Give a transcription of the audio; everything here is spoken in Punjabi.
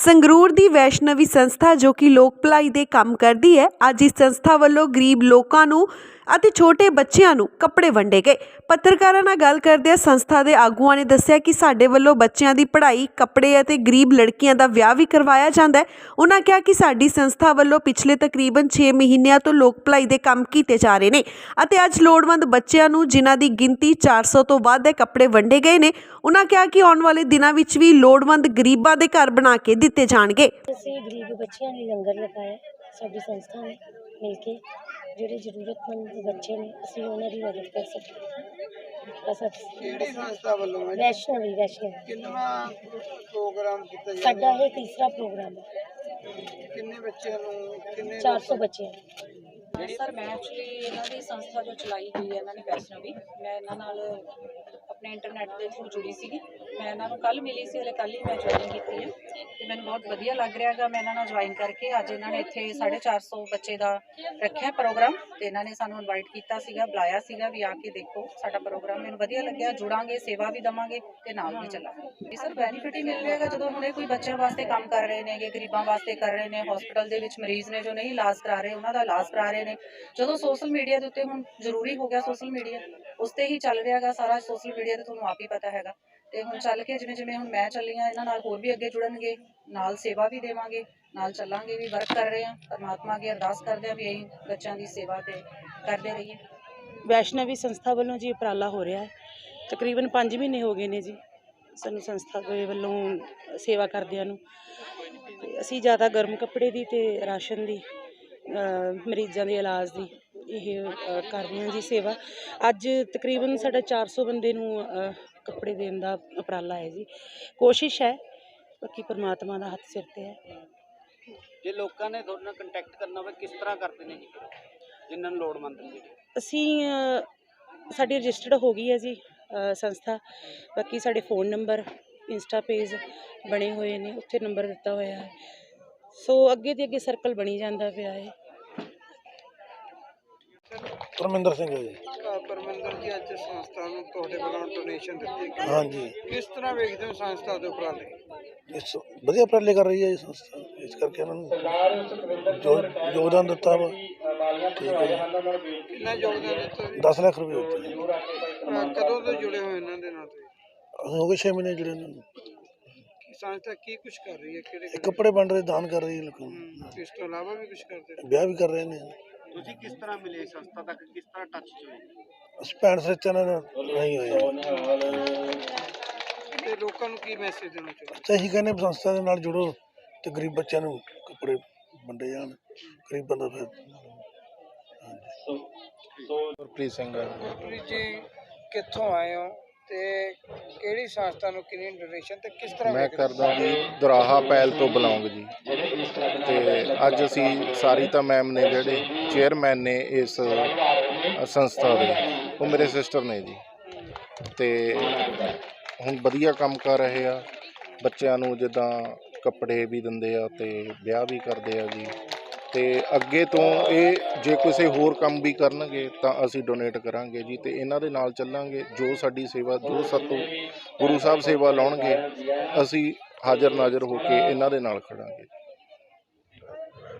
ਸੰਗਰੂਰ ਦੀ ਵੈਸ਼ਨਵੀ ਸੰਸਥਾ ਜੋ ਕਿ ਲੋਕ ਭਲਾਈ ਦੇ ਕੰਮ ਕਰਦੀ ਹੈ, ਅੱਜ ਇਸ ਸੰਸਥਾ ਵੱਲੋਂ ਗਰੀਬ ਲੋਕਾਂ ਨੂੰ ਅਤੇ ਛੋਟੇ ਬੱਚਿਆਂ ਨੂੰ ਕੱਪੜੇ ਵੰਡੇ ਗਏ। ਪੱਤਰਕਾਰਾਂ ਨਾਲ ਗੱਲ ਕਰਦਿਆਂ ਸੰਸਥਾ ਦੇ ਆਗੂਆਂ ਨੇ ਦੱਸਿਆ ਕਿ ਸਾਡੇ ਵੱਲੋਂ ਬੱਚਿਆਂ ਦੀ ਪੜ੍ਹਾਈ, ਕੱਪੜੇ ਅਤੇ ਗਰੀਬ ਲੜਕੀਆਂ ਦਾ ਵਿਆਹ ਵੀ ਕਰਵਾਇਆ ਜਾਂਦਾ ਹੈ। ਉਹਨਾਂ ਕਿਹਾ ਕਿ ਸਾਡੀ ਸੰਸਥਾ ਵੱਲੋਂ ਪਿਛਲੇ ਤਕਰੀਬਨ 6 ਮਹੀਨਿਆਂ ਤੋਂ ਲੋਕ ਭਲਾਈ ਦੇ ਕੰਮ ਕੀਤੇ ਜਾ ਰਹੇ ਨੇ ਅਤੇ ਅੱਜ ਲੋੜਵੰਦ ਬੱਚਿਆਂ ਨੂੰ ਜਿਨ੍ਹਾਂ ਦੀ ਗਿਣਤੀ 400 ਤੋਂ ਵੱਧ ਹੈ ਕੱਪੜੇ ਵੰਡੇ ਗਏ ਨੇ ਉਹਨਾਂ ਕਿਹਾ ਕਿ ਆਉਣ ਵਾਲੇ ਦਿਨਾਂ ਵਿੱਚ ਵੀ ਲੋੜਵੰਦ ਗਰੀਬਾਂ ਦੇ ਘਰ ਬਣਾ ਕੇ ਦਿੱਤੇ ਜਾਣਗੇ। ਅਸੀਂ ਗਰੀਬ ਬੱਚਿਆਂ ਲਈ ਲੰਗਰ ਲਗਾਇਆ ਸਾਡੀ ਸੰਸਥਾ ਨੇ ਮਿਲ ਕੇ ਜਿਹੜੇ ਜ਼ਰੂਰਤਮੰਦ ਬੱਚੇ ਨੇ ਅਸੀਂ ਉਹਨਾਂ ਦੀ ਮਦਦ ਕਰ ਸਕਦੇ ਹਾਂ ਬਸ ਕਿਹੜੀ ਸੰਸਥਾ ਵੱਲੋਂ ਹੈ? ਵੈਸ਼ਨਵੀ ਵੈਸ਼ਨਵੀ ਕਿੰਨਵਾਂ ਪ੍ਰੋਗਰਾਮ ਕੀਤਾ ਜਾ ਸਾਡਾ ਇਹ ਤੀਸਰਾ ਪ੍ਰੋਗਰਾਮ ਹੈ। ਕਿੰਨੇ ਬੱਚਿਆਂ ਨੂੰ ਕਿੰਨੇ 400 ਬੱਚੇ ਸਰ ਮੈਂ ਐਕਚੁਅਲੀ ਇਹਨਾਂ ਦੀ ਸੰਸਥਾ ਜੋ ਚਲਾਈ ਹੋਈ ਹੈ ਇਹਨਾਂ ਨੇ ਵੈਸ਼ਨਵੀ ਮੈਂ ਇਹਨਾਂ ਨਾਲ ਆਪਣੇ ਇੰਟਰਨੈਟ ਦੇ ਥਰੂ ਜੁੜੀ ਸੀਗੀ। ਮੈਂ ਇਹਨਾਂ ਨੂੰ ਕੱਲ ਮਿਲੀ ਸੀ, ਹਲੇ ਕੱਲ ਹੀ ਮੈਂ ਜੁਆਇਨ ਕੀਤੀ ਹੈ। ਤੇ ਮੈਨੂੰ ਬਹੁਤ ਵਧੀਆ ਲੱਗ ਰਿਹਾ ਹੈਗਾ, ਮੈਂ ਇਹਨਾਂ ਨਾਲ ਜੁਆਇਨ ਕਰਕੇ ਅੱਜ ਇਹਨਾਂ ਨੇ ਇੱਥੇ 450 ਬੱਚੇ ਦਾ ਰੱਖਿਆ ਪ੍ਰੋਗਰਾਮ ਤੇ ਇਹਨਾਂ ਨੇ ਸਾਨੂੰ ਇਨਵਾਈਟ ਕੀਤਾ ਸੀਗਾ, ਬੁਲਾਇਆ ਸੀਗਾ ਵੀ ਆ ਕੇ ਦੇਖੋ ਸਾਡਾ ਪ੍ਰੋਗਰਾਮ ਮੈਨੂੰ ਵਧੀਆ ਲੱਗਿਆ, ਜੁੜਾਂਗੇ, ਸੇਵਾ ਵੀ ਦਵਾਂਗੇ ਤੇ ਨਾਲ ਵੀ ਚੱਲਾਂਗੇ। ਸਰ ਬੈਨੀਫਿਟ ਹੀ ਮਿਲ ਰਿਹਾ ਜਦੋਂ ਹੁਣੇ ਕੋਈ ਬੱਚਿਆਂ ਵਾਸਤੇ ਕੰਮ ਕਰ ਰਹੇ ਨੇਗੇ, ਗਰੀਬਾਂ ਵਾਸਤੇ ਕਰ ਰਹੇ ਨੇ ਹਸਪੀਟਲ ਦੇ ਵਿੱਚ ਮਰੀਜ਼ ਨੇ ਜੋ ਨਹੀਂ ਇਲਾਜ ਕਰਾ ਰਹੇ, ਉਹਨਾਂ ਦਾ ਇਲਾਜ ਕਰਾ ਰਹੇ ਨੇ। ਜਦੋਂ ਸੋਸ਼ਲ ਮੀਡੀਆ ਦੇ ਉੱਤੇ ਹੁਣ ਜ਼ਰੂਰੀ ਹੋ ਗਿਆ ਸੋਸ਼ਲ ਮੀਡੀਆ ਉਸ ਤੇ ਹੀ ਚੱਲ ਰਿਹਾ ਹੈਗਾ ਸਾਰਾ ਸੋਸ਼ਲ ਮੀਡੀਆ ਤੇ ਤੁਹਾਨੂੰ ਆਪ ਹੀ ਪਤਾ ਹੈਗਾ। ਤੇ ਹੁਣ ਚੱਲ ਕੇ ਜਿਵੇਂ ਜਿਵੇਂ ਹੁਣ ਮੈਂ ਚੱਲੀ ਹਾਂ, ਇਹਨਾਂ ਨਾਲ ਹੋਰ ਵੀ ਅੱਗੇ ਜੁੜਨਗੇ, ਨਾਲ ਸੇਵਾ ਵੀ ਦੇਵਾਂਗੇ, ਨਾਲ ਚੱਲਾਂਗੇ, ਵੀ ਵਰਕ ਕਰ ਰਹੇ ਹਾਂ, ਪਰਮਾਤਮਾ ਅੱਗੇ ਅਰਦਾਸ ਕਰਦੇ ਹਾਂ ਵੀ ਇਹੀ ਬੱਚਿਆਂ ਦੀ ਸੇਵਾ ਤੇ ਕਰਦੇ ਰਹੀਏ। ਵੈਸ਼ਨਵੀ ਸੰਸਥਾ ਵੱਲੋਂ ਜੀ ਉਪਰਾਲਾ ਹੋ ਰਿਹਾ ਹੈ। ਤਕਰੀਬਨ 5 ਮਹੀਨੇ ਹੋ ਗਏ ਨੇ ਜੀ ਸਾਨੂੰ ਸੰਸਥਾ ਦੇ ਵੱਲੋਂ ਸੇਵਾ ਕਰਦਿਆਂ ਨੂੰ। ਅਸੀਂ ਜ਼ਿਆਦਾ ਗਰਮ ਕੱਪੜੇ ਦੀ ਤੇ ਰਾਸ਼ਨ ਦੀ ਮਰੀਜ਼ਾਂ ਦੇ ਇਲਾਜ ਦੀ ਇਹ ਕਰ ਰਹੇ ਹਾਂ ਜੀ ਸੇਵਾ। ਅੱਜ ਤਕਰੀਬਨ ਸਾਡਾ 400 ਬੰਦੇ ਨੂੰ ਕੱਪੜੇ ਦੇਣ ਦਾ ਉਪਰਾਲਾ ਹੈ ਜੀ। ਕੋਸ਼ਿਸ਼ ਹੈ ਬਾਕੀ ਪਰਮਾਤਮਾ ਦਾ ਹੱਥ ਸਿਰ ਤੇ ਹੈ। ਜੇ ਲੋਕਾਂ ਨੇ ਤੁਹਾਡੇ ਨਾਲ ਕੰਟੈਕਟ ਕਰਨਾ ਹੋਵੇ ਕਿਸ ਤਰ੍ਹਾਂ ਕਰਦੇ ਨੇ ਜੀ? ਜਿਨ੍ਹਾਂ ਨੂੰ ਲੋੜਵੰਦ ਨੇ ਅਸੀਂ ਸਾਡੀ ਰਜਿਸਟਰਡ ਹੋ ਗਈ ਹੈ ਜੀ ਸੰਸਥਾ। ਬਾਕੀ ਸਾਡੇ ਫੋਨ ਨੰਬਰ ਇੰਸਟਾ ਪੇਜ ਬਣੇ ਹੋਏ ਨੇ ਉੱਥੇ ਨੰਬਰ ਦਿੱਤਾ ਹੋਇਆ ਹੈ। ਸੋ ਅੱਗੇ ਦੀ ਅੱਗੇ ਸਰਕਲ ਬਣੀ ਜਾਂਦਾ ਪਿਆ ਹੈ। ਪਰਮਿੰਦਰ ਸਿੰਘ ਹੈ ਜੀ। ਪਰਮਿੰਦਰ ਜੀ ਅੱਜ ਸੰਸਥਾ ਨੂੰ ਤੁਹਾਡੇ ਵੱਲੋਂ ਡੋਨੇਸ਼ਨ ਦਿੱਤੀ ਗਈ ਹਾਂਜੀ। ਕਿਸ ਤਰ੍ਹਾਂ ਵੇਖਦੇ ਹੋ ਸੰਸਥਾ ਦੇ ਉਪਰਾਲੇ? ਇਸ ਵਧੀਆ ਉਪਰਾਲੇ ਕਰ ਰਹੀ ਹੈ ਇਹ ਸੰਸਥਾ। ਇਸ ਕਰਕੇ ਇਹਨਾਂ ਨੂੰ ਜੋ ਯੋਗਦਾਨ ਦਿੱਤਾ ਵਾ ਠੀਕ ਹੈ ਜੀ। ਕਿੰਨਾ ਯੋਗਦਾਨ ਦਿੱਤਾ ਜੀ? 10 ਲੱਖ ਰੁਪਏ ਦਿੱਤੇ ਜੀ। ਅਹ ਕਦੋਂ ਤੋਂ ਜੁੜੇ ਹੋਏ ਇਹਨਾਂ ਦੇ ਨਾਲ ਤੁਸੀਂ? ਅਸੀਂ ਹੋ ਗਏ 6 ਮਹੀਨੇ ਜਿਹੜੇ ਇਹਨਾਂ ਨੂੰ। ਕੀ ਸੰਸਥਾ ਕੀ ਕੁਝ ਕਰ ਰਹੀ ਹੈ? ਕਿਹੜੇ ਇਹ ਕੱਪੜੇ ਵੰਡ ਰਹੇ ਦਾਨ ਕਰ ਰਹੀ ਹੈ ਲੋਕਾਂ ਨੂੰ। ਹਮ, ਇਸ ਤੋਂ ਇਲਾਵਾ ਵੀ ਕੁਝ ਕਰਦੇ? ਵਿਆਹ ਵੀ ਕਰ ਰਹੇ ਨੇ। ਤੁਸੀਂ ਕਿਸ ਤਰ੍ਹਾਂ ਮਿਲੇ ਸੰਸਥਾ ਤੱਕ? ਕਿਸ ਤਰ੍ਹਾਂ ਟੱਚ 'ਚ ਹੋਏ? ਭੈਣ ਸੱਚਾ ਨਾਲ ਨਹੀਂ ਹੋਏ। ਹਾਂ। ਤੇ ਲੋਕਾਂ ਨੂੰ ਕੀ ਮੈਸੇਜ ਦੇਣਾ ਚਾਹੁੰਦੇ ਤੇ ਅਸੀਂ ਕਹਿੰਦੇ ਵੀ ਸੰਸਥਾ ਦੇ ਨਾਲ ਜੁੜੋ ਤੇ ਗਰੀਬ ਬੱਚਿਆਂ ਨੂੰ ਕੱਪੜੇ ਵੰਡੇ ਜਾਣ ਗਰੀਬਾਂ ਦਾ ਫਿਰ ਗੁਰਪ੍ਰੀਤ ਸਿੰਘ ਗੁਰਪ੍ਰੀਤ ਜੀ ਕਿੱਥੋਂ ਆਏ ਹੋ? ਤੇ ਕਿਹੜੀ ਸੰਸਥਾ ਨੂੰ ਕਿੰਨੀ ਡੋਨੇਸ਼ਨ ਤੇ ਕਿਸ ਤਰ੍ਹਾਂ ਮੈਂ? ਕਰਦਾ ਜੀ ਦੁਰਾਹਾ ਪੈਲ ਤੋਂ ਬਿਲੋਂਗ ਜੀ। ਤੇ ਅੱਜ ਅਸੀਂ ਸਾਰੀਤਾ ਮੈਮ ਨੇ ਜਿਹੜੇ ਚੇਅਰਮੈਨ ਨੇ ਇਸ ਸੰਸਥਾ ਦੇ ਉਹ ਮੇਰੇ ਸਿਸਟਰ ਨੇ ਜੀ। ਤੇ ਹੁਣ ਵਧੀਆ ਕੰਮ ਕਰ ਰਹੇ ਆ। ਬੱਚਿਆਂ ਨੂੰ ਜਿੱਦਾਂ ਕੱਪੜੇ ਵੀ ਦਿੰਦੇ ਆ ਤੇ ਵਿਆਹ ਵੀ ਕਰਦੇ ਆ ਜੀ। ਤੇ ਅੱਗੇ ਤੋਂ ਇਹ ਜੇ ਕਿਸੇ ਹੋਰ ਕੰਮ ਵੀ ਕਰਨਗੇ ਤਾਂ ਅਸੀਂ ਡੋਨੇਟ ਕਰਾਂਗੇ ਜੀ ਤੇ ਇਹਨਾਂ ਦੇ ਨਾਲ ਚੱਲਾਂਗੇ, ਜੋ ਸਾਡੀ ਸੇਵਾ, ਜੋ ਸਾਤੋਂ ਗੁਰੂ ਸਾਹਿਬ ਸੇਵਾ ਲਾਉਣਗੇ, ਅਸੀਂ ਹਾਜ਼ਰ ਨਾਜ਼ਰ ਹੋ ਕੇ ਇਹਨਾਂ ਦੇ ਨਾਲ ਖੜਾਂਗੇ।